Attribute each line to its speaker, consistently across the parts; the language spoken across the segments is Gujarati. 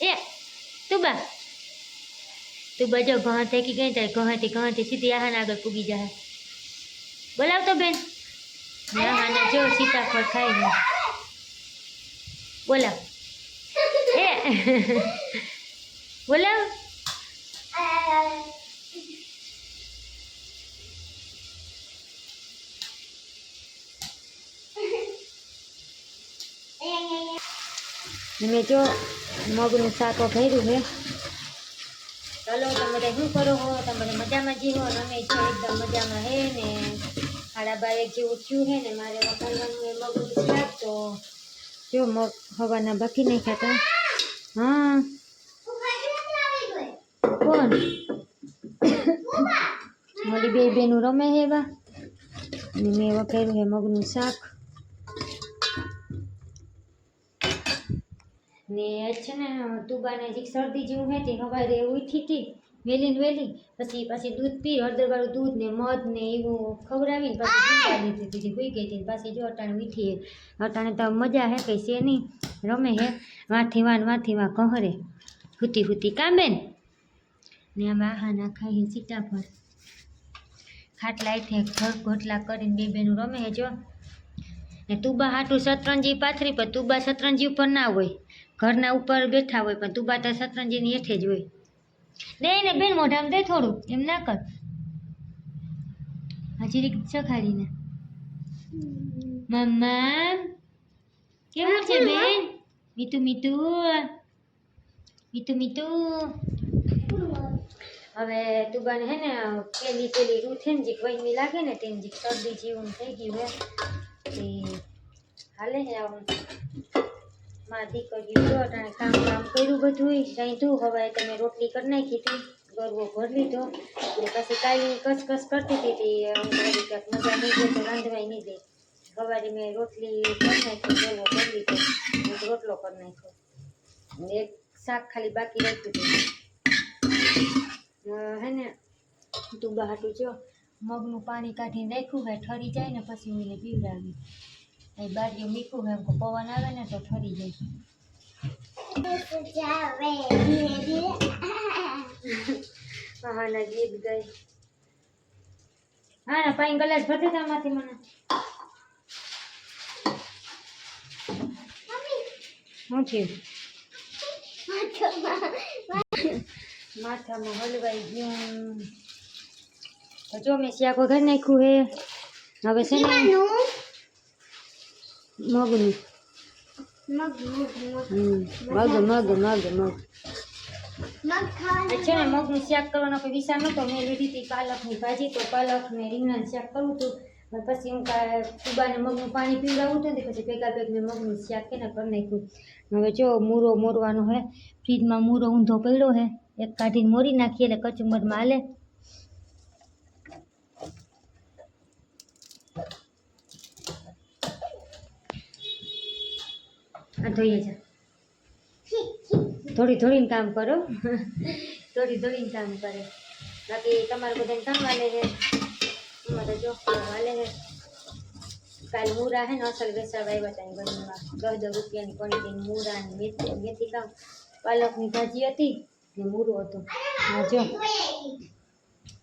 Speaker 1: એ તું બા. જો ઘણ થેકી ગઈ તારે ઘણથી ઘણથી સીધી આહાન આગળ પૂગી જાય બોલાવ તો બેન. આહાને જો સીતાફળ ખાઈ ને બોલાવ. એ. બોલાવ. મેં જો મગનું શાક ભર્યું છે. ચાલો તમે બધા શું કરો હો? તમે મજામાં જીવો રમે છે એકદમ મજામાં હે ને? સાડા બાર એક જેવું થયું છે ને મારે વખાડવાનું એ મગનું શાક. તો જો મગ હવાના બાકી નહીં ખાતા હા. કોણ? મારી બે બેનું રમે હે બા અને મેં વખાડ્યું હે મગનું શાક. ને છે ને તુબાને જે શરદી જેવું હતી સવારે ઉઠી હતી વહેલી ને વહેલી પછી પાછી દૂધ પી હળદરવાળું દૂધ ને મધ ને એવું ખવડાવીને પાછી સુવા દીધી હતી ભૂઈ ગઈ હતી પાછી જો અટાણે ઉઠીએ અટાણે તો મજા હે કંઈ છે નહીં રમે હે. વાથી વાન વાથી વા કહરે. હુતી હુતી કામેન ને આમ આહા ના ખાઈએ સીતાફળ ખાટલા એઠે ઘર ઘોટલા કરીને બે બેનું રમે હે જો. ને તુબા હાટું શતરંજી પાથરી પણ તુબા શતરંજી ઉપર ના હોય. ઘરના ઉપર બેઠા હોય પણ તુબાતા શતરંજીની હેઠે જ હોય. દે ને બેન મોઢામાં દે થોડું, એમ ના કર. હજી રીક ચખાડીને. મમ્મા કેવું છે બેન? મીતુ મીતુ મીતુ મીતુ હવે તુબાને હે ને, પેલી પેલી રૂ છે ને, જે વહીમી લાગે ને તેની જીક શરદી જેવું થઈ ગયું હે. હાલે હે આવું. માં દીકરી જો અટાણે કામ કામ કર્યું બધું રાંધ્યું. હવે તમે રોટલી કરી નાખી હતી ગરવો ભરી લીધો. એટલે પછી કાલી કચકચ કરતી હતી હું ક્યાંક મજા નહીં દે તો રાંધવાય નહીં દે. સવારે મેં રોટલી કરી નાખી ગરવો ભરી લીધો. રોટલો કરી નાખ્યો. એક શાક ખાલી બાકી રાખ્યું હતું. હે ને, તું બહાટું જો. મગનું પાણી કાઢીને રાખ્યું હોય ઠરી જાય ને પછી હું એને પીવડાવી એ બારીઓ મીઠું એમ કે પવન આવે ને તો ફરી જાય. હા ના ગીત ગઈ હા ના પાણી ગલાસ ભરતી તામાંથી મને. શું થયું? માથામાં હલવાઈ ગયું. જો મેં શાક ઘર નાખ્યું હે. હવે છે ને મગનું મગ મગ મગ મગ મગ છે ને મગનું શાક કરવાનો કોઈ વિચાર નહોતો મેં લીધી હતી પાલકની ભાજી તો પાલક ને રીંગણાનું શાક કરવું હતું પછી હું કા- કુબાને મગનું પાણી પીવડાવવું હતું ને પછી ભેગા ભેગ મેં મગનું શાક કે ને કરી નાખ્યું હવે જો મૂરો મોરવાનો હે ફ્રીજમાં મૂરો ઊંધો પડ્યો હે એક કાઢીને મોરી નાખીએ એટલે કચુંબરમાં હાલે આ ધોઈએ જા. થોડી થોડીને કામ કરો. થોડી થોડીને કામ કરે. બાકી તમારે બધાને કામ વાલે છે. અમારે જો વાલે છે. કાલ મૂરા હે ને અસલ બેસાડવા આવ્યા હતા ગરમીમાં દસ દસ રૂપિયાની ક્વોન્ટિટીની મૂરા ને મેથી મેથી કામ. પાલકની ભાજી હતી ને મૂરો હતો. હા જો.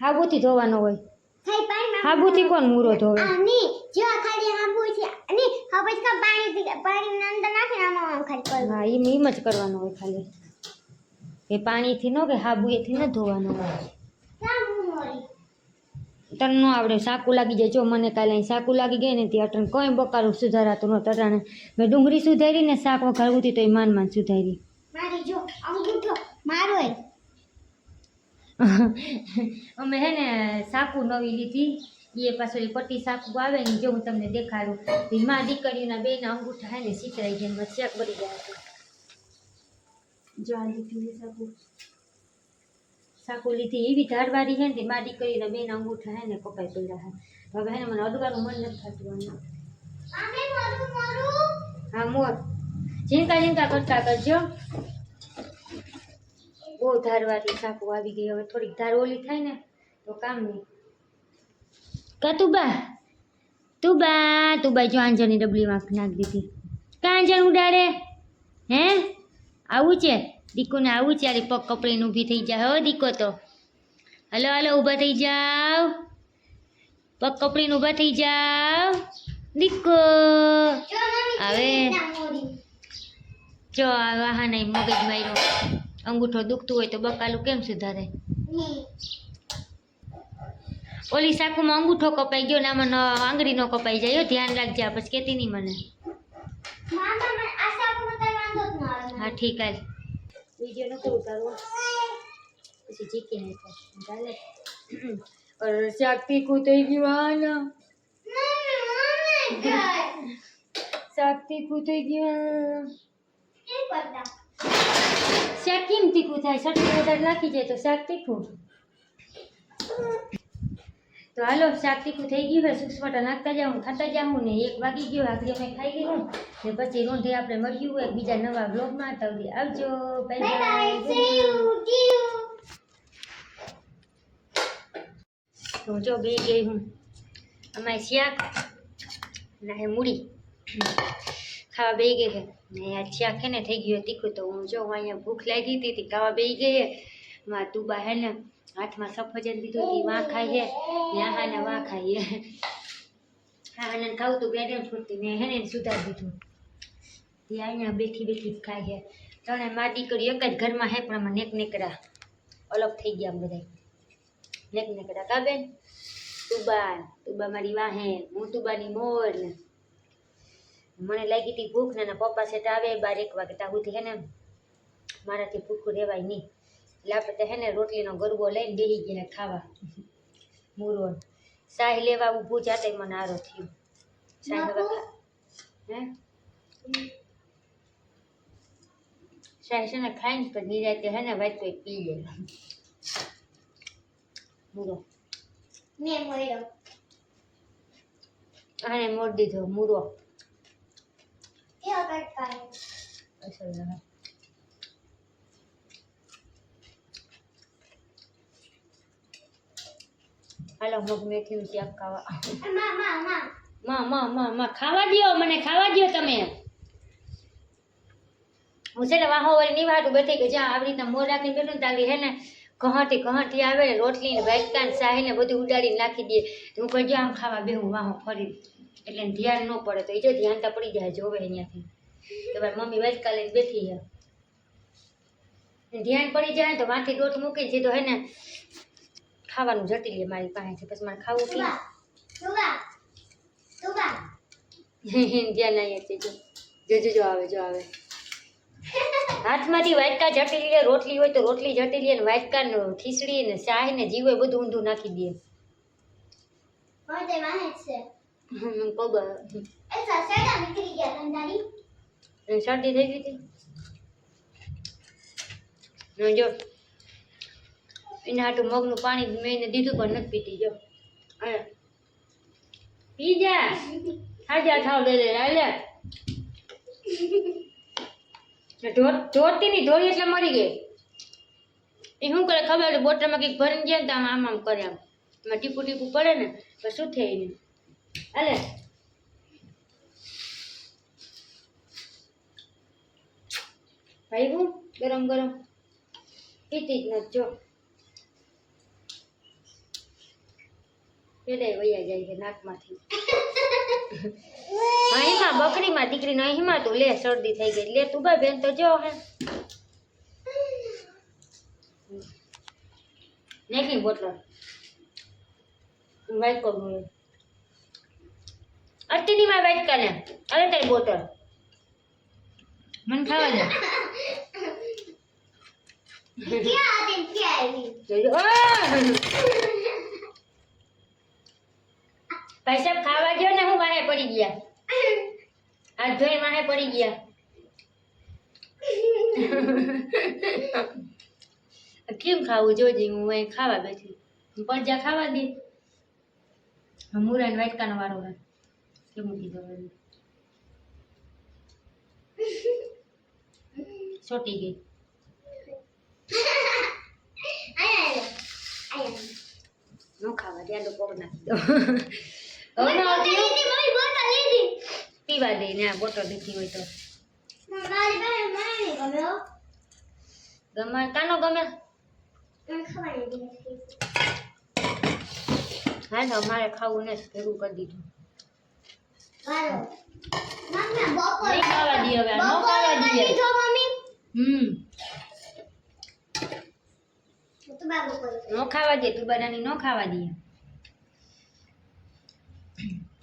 Speaker 1: હાબુથી ધોવાનો હોય. હાબુથી કોણ મૂરો ધોવે હા એમ એમ જ કરવાનો હોય ખાલી. એ પાણીથી ન કે હાબુએથી ન ધોવાનો હોય. તન નો આવડે સાકું લાગી જાય. જો મને કાલે સાકું લાગી ગઈ ને તે અટન કોઈ બકારું સુધારાતું નહોતું. અટાણે મેં ડુંગળી સુધારી ને શાક વઘારવું હતી તો એ માન માન સુધારી. અમે હે ને સાકુ નવી લીધી. એ પાછળ એ પટ્ટી સાકુ આવે ને જો હું તમને દેખાડું. એ દીકરીના બેના અંગૂઠા હે ને સીતરાઈ ગયા શેક બળી ગયા હતા. જો આ લીધી સાકુ. સાકુ લીધી. એવી ધારવારી હે ને તે માં દીકરીના બેના અંગૂઠા હે ને કપાઈ પડ્યા હે. હવે હે ને મને અડવાનું મન નથી થતું હા મોર. ઝીંકા ઝીંકા કરતા કરજો. બહુ ધારવાથી સાકુ આવી ગઈ. હવે થોડીક ધાર ઓલી થાય ને તો કામ નહીં. કા તું બા તું બા તું બા જો આંજણની ડબલી વાંક નાખી દીધી. કાં આંજણ ઉડાડે? હે? આવું છે? દીકોને આવું છે અરે પગ કપડીને ઊભી થઈ જાય હો દીકો તો. હલો હલો ઊભા થઈ જાવ પગ કપડીને ઊભા થઈ જાવ દીકો. હવે જો આ વાહન મગજ માર્યો અંગૂઠો દુખતું હોય તો બકાલું કેમ સુધારે? ઓલી સાકુમાં અંગૂઠો કપાઈ ગયો ને આમાં ન- આંગળી નો કપાઈ જાય. હો, ધ્યાન રાખજે આ પછી કેતી નહીં મને. હા ઠીક હાલ વીડિયો નતો ઉતારવો. પછી જીકી નહીં ચાલે. અરે શાક તીખું થઈ ગયું શાક તીખું થઈ ગયું શાક કેમ તીખું થાય? ચટણી વધારે નાખી જાય તો શાક તીખું. તો હાલો શાક તીખું થઈ ગયું હોય સુસવાટા નાખતા જાઉં ખાતા જાઉં ને એક વાગી ગયો. આખરી અમે ખાઈ લીધું. ને પછી રોંઢે આપણે મળ્યું હોય બીજા નવા બ્લોગમાં તો આવજો. બાય બાય તો જો બે ગઈ હું. અમારી શાક ને આ મૂડી. ખાવા બે ગઈ છે. ને આ આખે ને થઈ ગયું તીખું, તો હું જો અહીંયા ભૂખ લાગી હતી, તે ખાવા બે ગઈ માં તું બહાર ને હાથમાં સફરજન લીધું હતી વાં ખાઈ છે. ને આહાને વાં ખાઈ છે. આહાને ખાવું તું બેડેમ છૂટતી ને હે ને સુધારી દીધું. તે અહીંયા બેઠી બેઠી ખાઈ છે. ત્રણે મા દીકરી એક જ ઘરમાં હે પણ અમે નેક નેકરા અલગ થઈ ગયા બધા નેક નેકરા કા બેન? તુબા તુબા મારી વાહે, હું તુબાની મોર ને. મને લાગી હતી ભૂખ ને પપ્પા સેટ આવે બાર એક વાગે. ત્યાં સુધી હે ને મારાથી ભૂખું રહેવાય નહીં. એટલે આપણે તો હે ને રોટલીનો ગરબો લઈને બેસી ગયા ખાવા. મૂરો શાહ લેવા ઊભું જાતે મને આરો થયું. શાહી હવે હે? શાહી છે ને ખાઈને પછી નિરાતે હે ને વાંચતો પી લે. મૂરો. આને મોડ દીધો મૂરો. અસલ રહે હાલો મગ મેથીનું શાક ખાવા માં માં માં. માં ખાવા દ્યો મને ખાવા દો તમે. હું છે ને વાહો વળી નિવાટું બેઠી કે જ્યાં આવી રીતના મોર રાખીને બેઠું ને તાવી હે ને કહટી કહટી આવે ને રોટલી ને વાટકા ને શાહી ને બધું ઉડાડીને નાખી દે. હું કહી આમ ખાવા બેહું વાહો ફરી એટલે ધ્યાન ન પડે તો એ જો ધ્યાન તો પડી જાય જોવે અહીંયાથી. તો મારી મમ્મી વાટકા લઈને બેઠી છે. ધ્યાન પડી જાય તો માથે દોટ મૂકી સીધો હે ને ખાવાનું જટી લે મારી પાસેથી. પછી મારે ખાવું કે ધ્યાન અહીંયા છે જો. જો આવે જો આવે. હાથમાંથી વાટકા જટી લે રોટલી હોય તો રોટલી જટી લે ને વાટકા ને ખીચડી ને શાહી ને જીવ બધું ઊંધું નાખી દે. હમ, પગ એને શરદી થઈ ગઈ હતી. જો એના હાટું મગનું પાણી મેં એને દીધું પણ નથી પીતી જો. પી જા. ખાજા થાવ દે દે હાલે ધોતી ની ધોરી એટલે મરી ગઈ. એ શું કરે ખબર બોટલમાં કંઈક ભરીને જાય ને આમ આમ આમ કરે આમ. એમાં ટીપું ટીપું પડે ને તો શું થાય એને? હાલે ભાઈ ગરમ ગરમ પીતી જ નથી જો પેલે વૈયા જાય છે નાકમાંથી અહીંમાં બકરીમાં દીકરીને અહીંમાં તું લે શરદી થઈ ગઈ લે તું ભાઈ બેન તો જો હે નાખી બોટલ વાઇટ કરું માં વેટ કરે. અરે તારી બોટલ મને ખાવા દે. જોજો. આહ! ભાઈ સાહેબ ખાવા ગયો ને હું વાહે પડી ગયા. હાથ ધોઈ વાહે પડી ગયા. કેમ ખાવું? જોજે હું અહીં ખાવા બેઠી. પંજા ખાવા દે. મુરાન વાટકાનો વારો હોય કે મૂકી દો. ચોટી ગઈ નો ખાવા દે આડો પગ નાખી દો હવે ના આવતી હોય? પીવા દે ને આ બોટલ લીધી હોય તો ગમે કાનો ગમે
Speaker 2: મને ખબર નથી
Speaker 1: હા મારે ખાવું ને ભેગું કરી દીધું
Speaker 2: મારો મમ્મી બપોર
Speaker 1: નહીં ખાવા દે હવે, ન ખાવા દે.
Speaker 2: તો
Speaker 1: ન ખાવા દે તું બનાની ન ખાવા દે.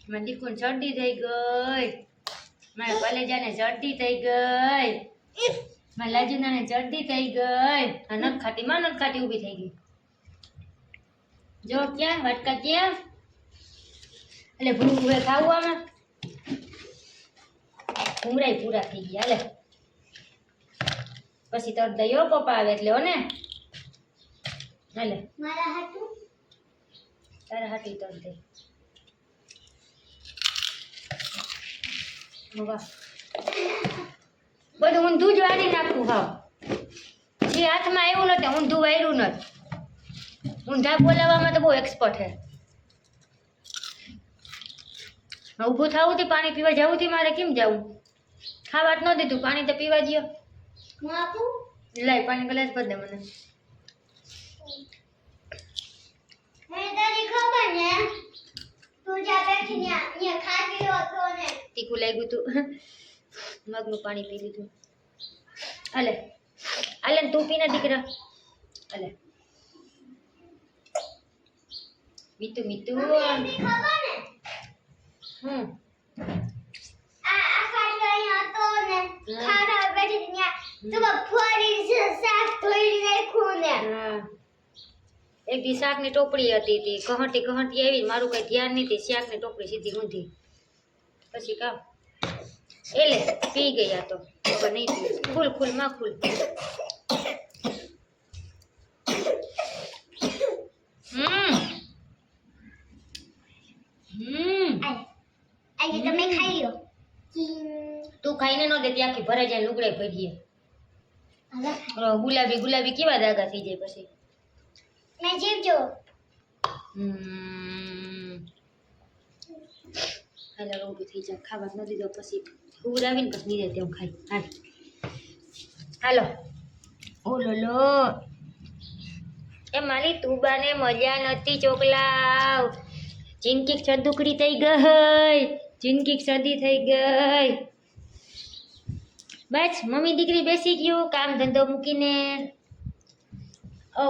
Speaker 1: મારી દીકુને શરદી થઈ ગઈ. મારા કલેજાને શરદી થઈ ગઈ. મારા લાજુનાને શરદી થઈ ગઈ. આ નખ ખાતી માં નખ ખાતી ઊભી થઈ ગઈ. જો ક્યાં? વાટકા ક્યાં? એટલે ભૂખ ખાવું આમાં. ભૂંગળાય પૂરા થઈ ગયા લે. પછી તો દયો પપ્પા આવે એટલે હો ને? હાલે.
Speaker 2: મારા હાથું
Speaker 1: તારા હાથી તો દે. બધું ઊંધું જ વાળી નાખું હાવ. જે હાથમાં આવ્યું નથી ઊંધું વાયરું નથી. ઊંધા બોલાવવામાં તો બહુ એક્સપર્ટ હે ઊભું થવું થી પાણી પીવા જવું હતી મારે કેમ જવું? ખાવા ન દીધું. પાણી તો પીવા દ્યો.
Speaker 2: હું આપું?
Speaker 1: લાય પાણી ગ્લાસ ભર દે મને. તીખું લાગ્યું તું. મગનું પાણી પી લીધું. અલે અલે તું પીને દીકરા. અલે મીતુ મીતુ
Speaker 2: ખબર ને
Speaker 1: હમ
Speaker 2: આ આ ખાટલો અહીંયા હતો ને
Speaker 1: હા.
Speaker 2: ખાટલા બેઠી તો ફરી શાક ધોઈ નાખ્યું ને.
Speaker 1: એક દી શાકની ટોપડી હતી તી. કહંટી કહંટી આવી મારું કઈ ધ્યાન નથી શાક શાકની ટોપડી સીધી ઊંધી. પછી કામ. એલે પી ગયા તો. નહીં પી. ફૂલ ફૂલમાં ખુલ. હમ. હમ.
Speaker 2: આજે તમે. ખાઈ લો.
Speaker 1: તું ખાઈને ન દેતી આખી ભરે જાય લુગડે ભરીએ. ગુલાબી ગુલાબી કેવા દાગા થઈ જાય પછી?
Speaker 2: મેં જો.
Speaker 1: હમ. હાલો ઊભી થઈ જા ખાવા ન દીધો પછી ઉરાવીને પછી નીરે તેમ ખાઈ. હાલ. હાલો. ઓલો લો. એ મારી તુબાને મજા નથી ચોકલાવ. જિંદગી સદુકડી થઈ ગઈ. જિંદગી સદી થઈ ગઈ. બસ મમ્મી દીકરી બેસી ગયું કામ ધંધો મૂકીને. ઓ